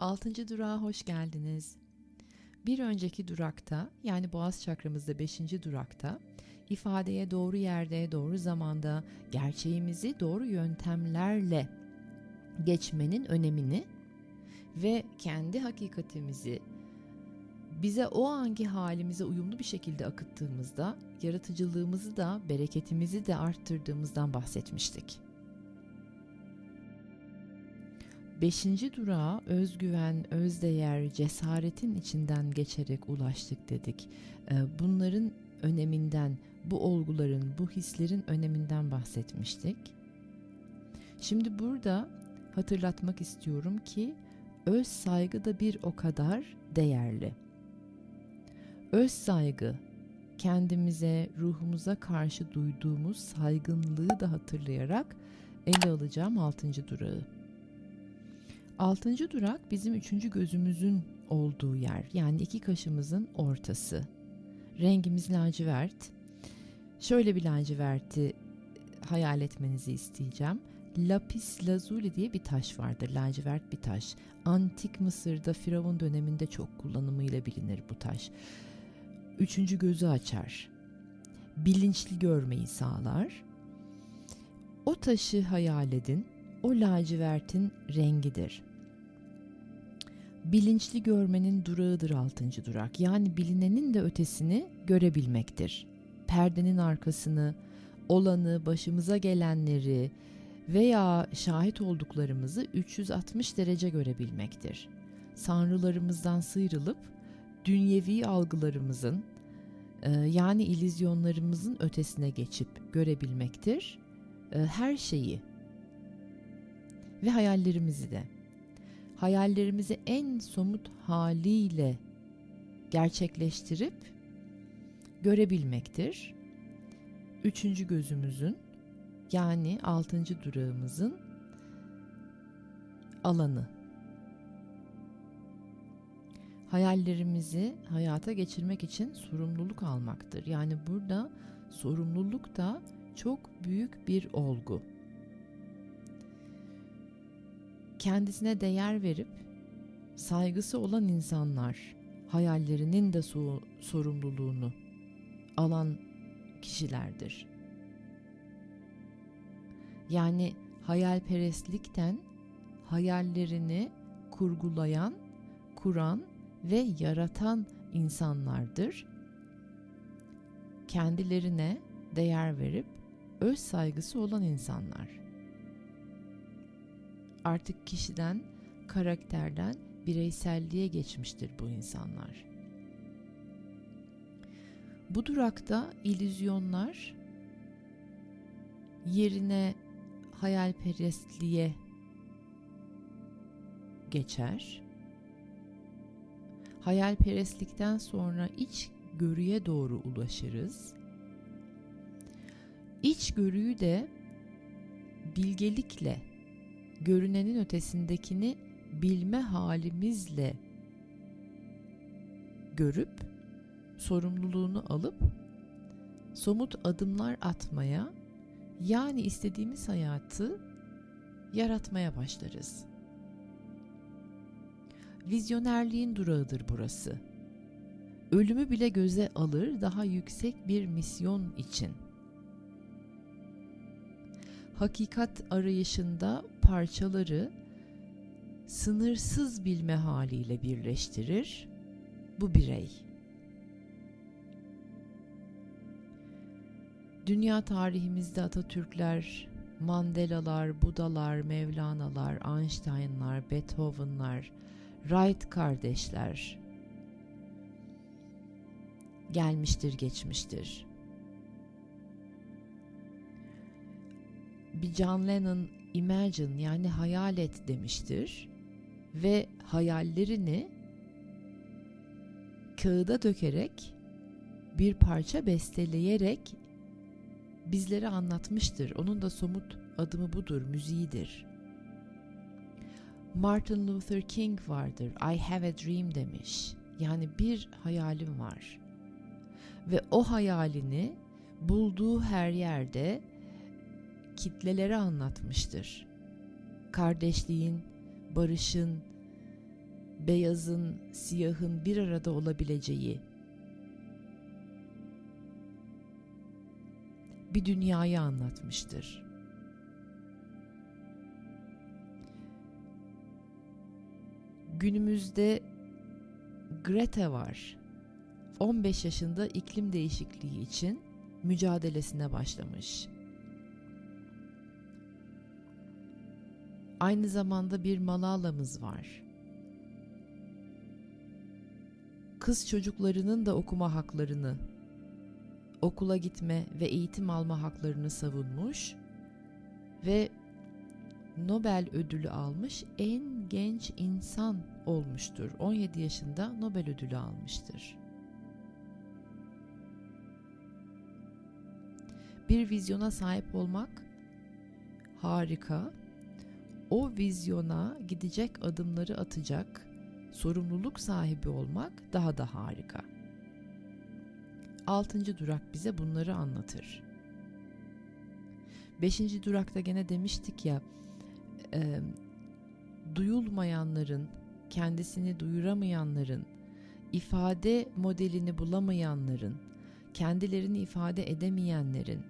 Altıncı durağa hoş geldiniz. Bir önceki durakta yani boğaz çakramızda beşinci durakta ifadeye doğru yerde, doğru zamanda gerçeğimizi doğru yöntemlerle geçmenin önemini ve kendi hakikatimizi bize o anki halimize uyumlu bir şekilde akıttığımızda yaratıcılığımızı da bereketimizi de arttırdığımızdan bahsetmiştik. Beşinci durağa özgüven, özdeğer, cesaretin içinden geçerek ulaştık dedik. Ee, bunların öneminden, bu olguların, bu hislerin öneminden bahsetmiştik. Şimdi burada hatırlatmak istiyorum ki öz saygı da bir o kadar değerli. Öz saygı, kendimize, ruhumuza karşı duyduğumuz saygınlığı da hatırlayarak ele alacağım altıncı durağı. Altıncı durak bizim üçüncü gözümüzün olduğu yer. Yani iki kaşımızın ortası. Rengimiz lacivert. Şöyle bir laciverti hayal etmenizi isteyeceğim. Lapis lazuli diye bir taş vardır. Lacivert bir taş. Antik Mısır'da Firavun döneminde çok kullanımıyla bilinir bu taş. Üçüncü gözü açar. Bilinçli görmeyi sağlar. O taşı hayal edin. O lacivertin rengidir bilinçli görmenin durağıdır altıncı durak. Yani bilinenin de ötesini görebilmektir. Perdenin arkasını, olanı, başımıza gelenleri veya şahit olduklarımızı 360 derece görebilmektir. Sanrılarımızdan sıyrılıp dünyevi algılarımızın e, yani ilizyonlarımızın ötesine geçip görebilmektir. E, her şeyi ve hayallerimizi de hayallerimizi en somut haliyle gerçekleştirip görebilmektir. Üçüncü gözümüzün yani altıncı durağımızın alanı. Hayallerimizi hayata geçirmek için sorumluluk almaktır. Yani burada sorumluluk da çok büyük bir olgu. Kendisine değer verip saygısı olan insanlar hayallerinin de so- sorumluluğunu alan kişilerdir. Yani hayalperestlikten hayallerini kurgulayan, kuran ve yaratan insanlardır. Kendilerine değer verip öz saygısı olan insanlar artık kişiden, karakterden bireyselliğe geçmiştir bu insanlar. Bu durakta illüzyonlar yerine hayalperestliğe geçer. Hayalperestlikten sonra iç görüye doğru ulaşırız. İç görüyü de bilgelikle görünenin ötesindekini bilme halimizle görüp sorumluluğunu alıp somut adımlar atmaya yani istediğimiz hayatı yaratmaya başlarız. Vizyonerliğin durağıdır burası. Ölümü bile göze alır daha yüksek bir misyon için. Hakikat arayışında parçaları sınırsız bilme haliyle birleştirir bu birey. Dünya tarihimizde Atatürkler, Mandelalar, Budalar, Mevlana'lar, Einstein'lar, Beethoven'lar, Wright kardeşler gelmiştir, geçmiştir. Bir John Lennon imagine yani hayal et demiştir ve hayallerini kağıda dökerek bir parça besteleyerek bizlere anlatmıştır. Onun da somut adımı budur, müziğidir. Martin Luther King vardır. I have a dream demiş. Yani bir hayalim var. Ve o hayalini bulduğu her yerde kitlelere anlatmıştır. Kardeşliğin, barışın, beyazın, siyahın bir arada olabileceği bir dünyayı anlatmıştır. Günümüzde Greta var. 15 yaşında iklim değişikliği için mücadelesine başlamış. Aynı zamanda bir Malala'mız var. Kız çocuklarının da okuma haklarını, okula gitme ve eğitim alma haklarını savunmuş ve Nobel ödülü almış en genç insan olmuştur. 17 yaşında Nobel ödülü almıştır. Bir vizyona sahip olmak harika. O vizyona gidecek adımları atacak, sorumluluk sahibi olmak daha da harika. Altıncı durak bize bunları anlatır. Beşinci durakta gene demiştik ya, e, duyulmayanların, kendisini duyuramayanların, ifade modelini bulamayanların, kendilerini ifade edemeyenlerin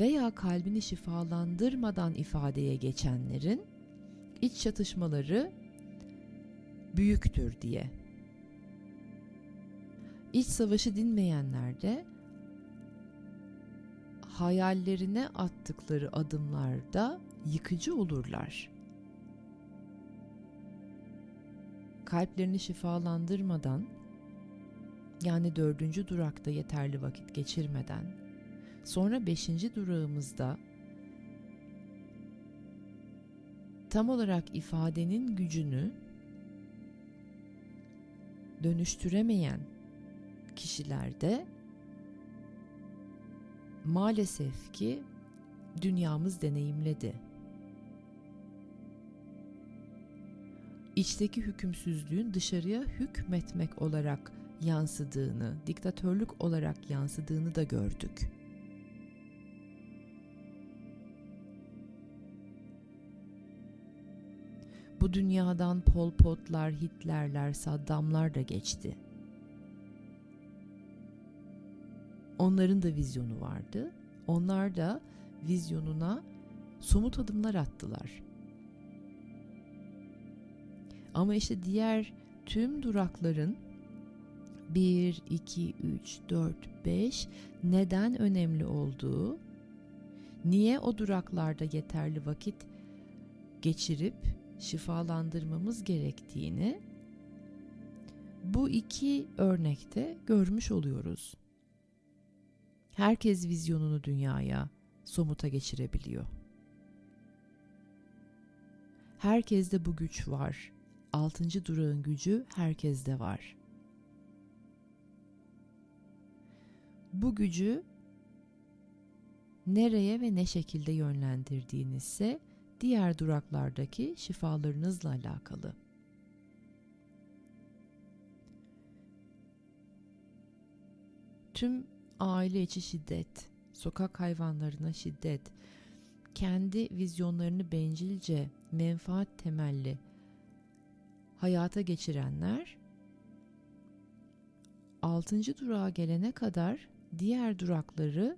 veya kalbini şifalandırmadan ifadeye geçenlerin iç çatışmaları büyüktür diye. İç savaşı dinmeyenler de hayallerine attıkları adımlarda yıkıcı olurlar. Kalplerini şifalandırmadan yani dördüncü durakta yeterli vakit geçirmeden sonra beşinci durağımızda tam olarak ifadenin gücünü dönüştüremeyen kişilerde maalesef ki dünyamız deneyimledi. İçteki hükümsüzlüğün dışarıya hükmetmek olarak yansıdığını, diktatörlük olarak yansıdığını da gördük. Bu dünyadan Pol Potlar, Hitlerler, Saddamlar da geçti. Onların da vizyonu vardı. Onlar da vizyonuna somut adımlar attılar. Ama işte diğer tüm durakların 1, 2, 3, 4, 5 neden önemli olduğu, niye o duraklarda yeterli vakit geçirip şifalandırmamız gerektiğini bu iki örnekte görmüş oluyoruz. Herkes vizyonunu dünyaya somuta geçirebiliyor. Herkeste bu güç var. Altıncı durağın gücü herkeste var. Bu gücü nereye ve ne şekilde yönlendirdiğinizse diğer duraklardaki şifalarınızla alakalı. Tüm aile içi şiddet, sokak hayvanlarına şiddet, kendi vizyonlarını bencilce, menfaat temelli hayata geçirenler altıncı durağa gelene kadar diğer durakları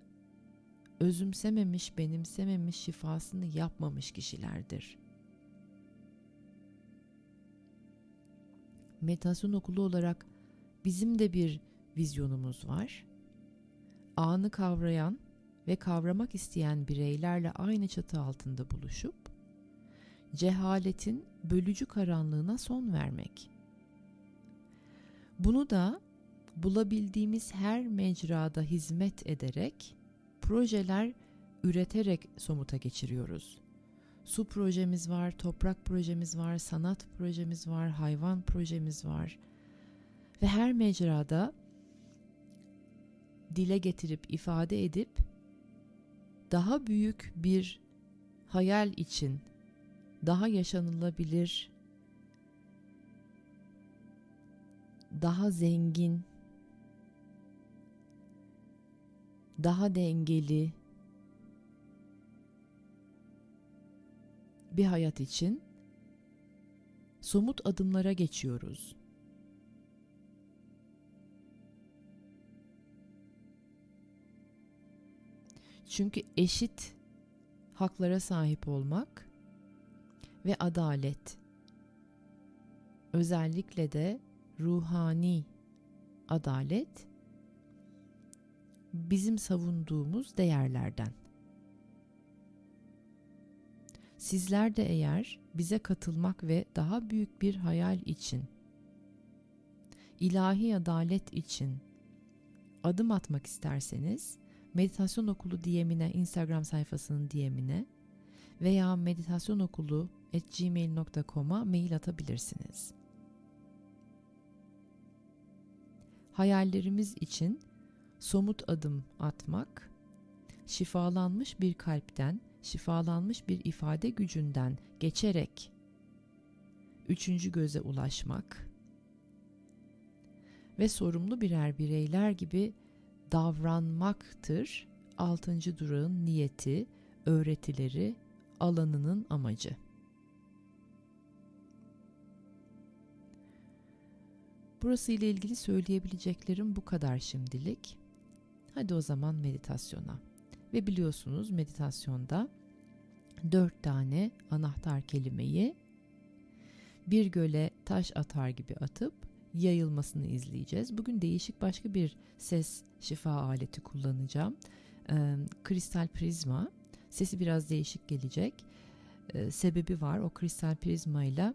özümsememiş, benimsememiş, şifasını yapmamış kişilerdir. Meditasyon okulu olarak bizim de bir vizyonumuz var. Anı kavrayan ve kavramak isteyen bireylerle aynı çatı altında buluşup cehaletin bölücü karanlığına son vermek. Bunu da bulabildiğimiz her mecrada hizmet ederek projeler üreterek somuta geçiriyoruz. Su projemiz var, toprak projemiz var, sanat projemiz var, hayvan projemiz var. Ve her mecrada dile getirip ifade edip daha büyük bir hayal için daha yaşanılabilir, daha zengin, daha dengeli bir hayat için somut adımlara geçiyoruz. Çünkü eşit haklara sahip olmak ve adalet özellikle de ruhani adalet bizim savunduğumuz değerlerden. Sizler de eğer bize katılmak ve daha büyük bir hayal için, ilahi adalet için adım atmak isterseniz meditasyon okulu DM'ine, Instagram sayfasının DM'ine veya meditasyon okulu gmail.com'a mail atabilirsiniz. Hayallerimiz için somut adım atmak, şifalanmış bir kalpten, şifalanmış bir ifade gücünden geçerek üçüncü göze ulaşmak ve sorumlu birer bireyler gibi davranmaktır altıncı durağın niyeti, öğretileri, alanının amacı. Burası ile ilgili söyleyebileceklerim bu kadar şimdilik. Hadi o zaman meditasyona. Ve biliyorsunuz meditasyonda dört tane anahtar kelimeyi bir göle taş atar gibi atıp yayılmasını izleyeceğiz. Bugün değişik başka bir ses şifa aleti kullanacağım. Ee, kristal prizma. Sesi biraz değişik gelecek. Ee, sebebi var. O kristal prizma ile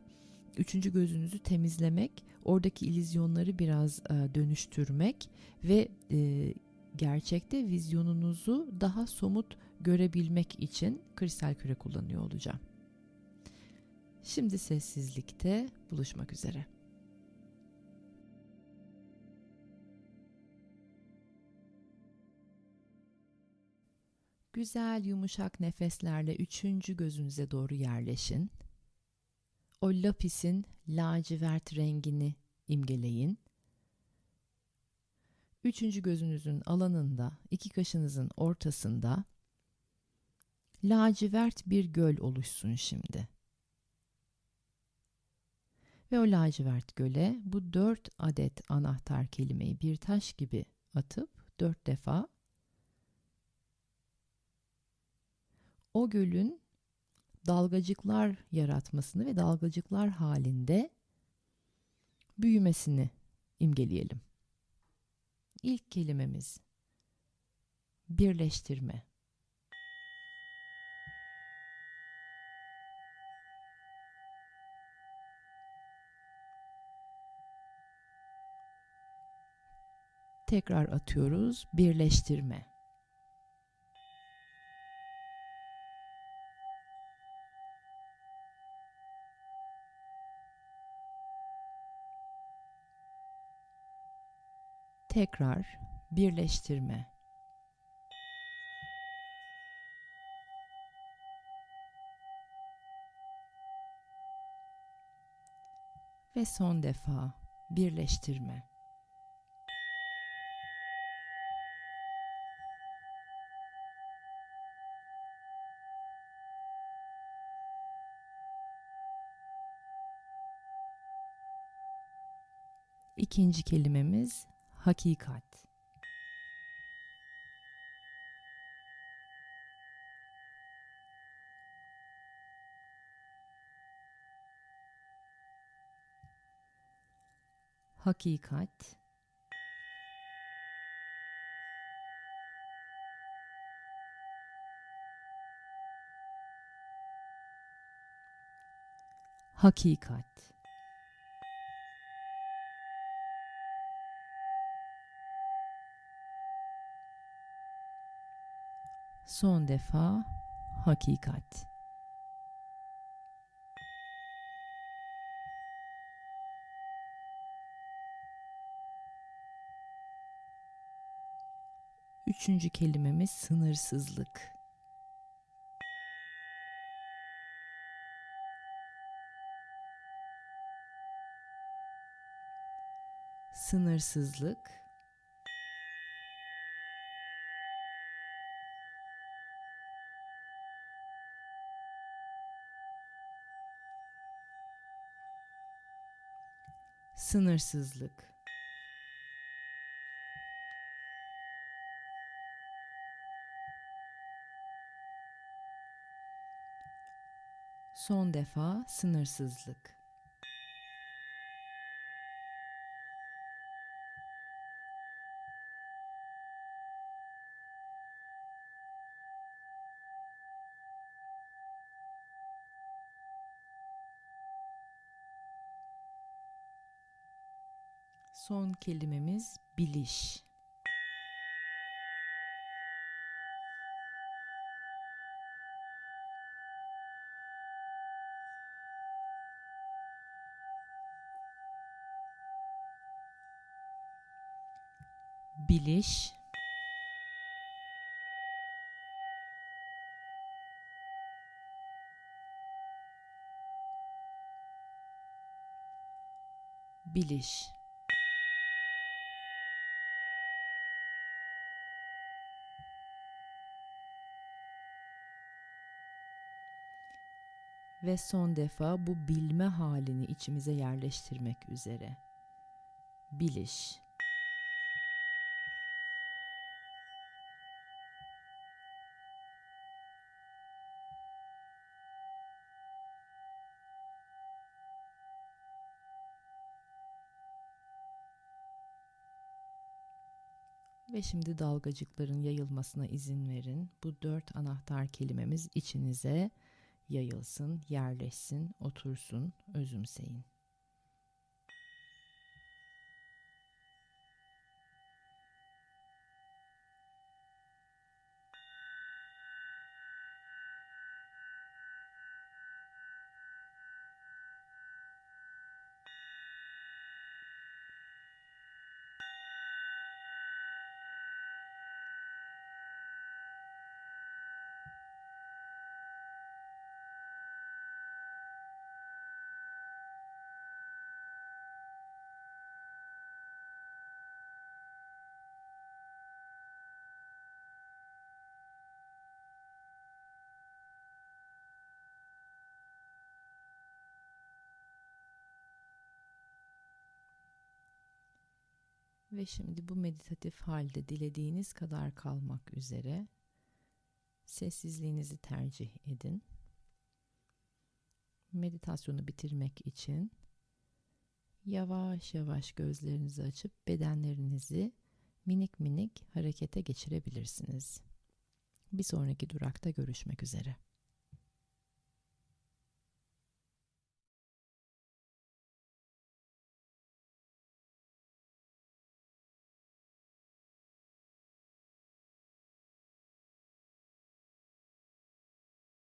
üçüncü gözünüzü temizlemek, oradaki ilizyonları biraz e, dönüştürmek ve e, gerçekte vizyonunuzu daha somut görebilmek için kristal küre kullanıyor olacağım. Şimdi sessizlikte buluşmak üzere. Güzel yumuşak nefeslerle üçüncü gözünüze doğru yerleşin. O lapisin lacivert rengini imgeleyin. Üçüncü gözünüzün alanında, iki kaşınızın ortasında lacivert bir göl oluşsun şimdi. Ve o lacivert göle bu dört adet anahtar kelimeyi bir taş gibi atıp dört defa o gölün dalgacıklar yaratmasını ve dalgacıklar halinde büyümesini imgeleyelim. İlk kelimemiz birleştirme. Tekrar atıyoruz. Birleştirme. Tekrar birleştirme. Ve son defa birleştirme. İkinci kelimemiz hakikat. Hakikat Hakikat Son defa hakikat. Üçüncü kelimemiz sınırsızlık. Sınırsızlık sınırsızlık. Son defa sınırsızlık. Son kelimemiz biliş. Biliş. Biliş. Ve son defa bu bilme halini içimize yerleştirmek üzere. Biliş. Ve şimdi dalgacıkların yayılmasına izin verin. Bu dört anahtar kelimemiz içinize yayılsın, yerleşsin, otursun, özümseyin. Ve şimdi bu meditatif halde dilediğiniz kadar kalmak üzere sessizliğinizi tercih edin. Meditasyonu bitirmek için yavaş yavaş gözlerinizi açıp bedenlerinizi minik minik harekete geçirebilirsiniz. Bir sonraki durakta görüşmek üzere.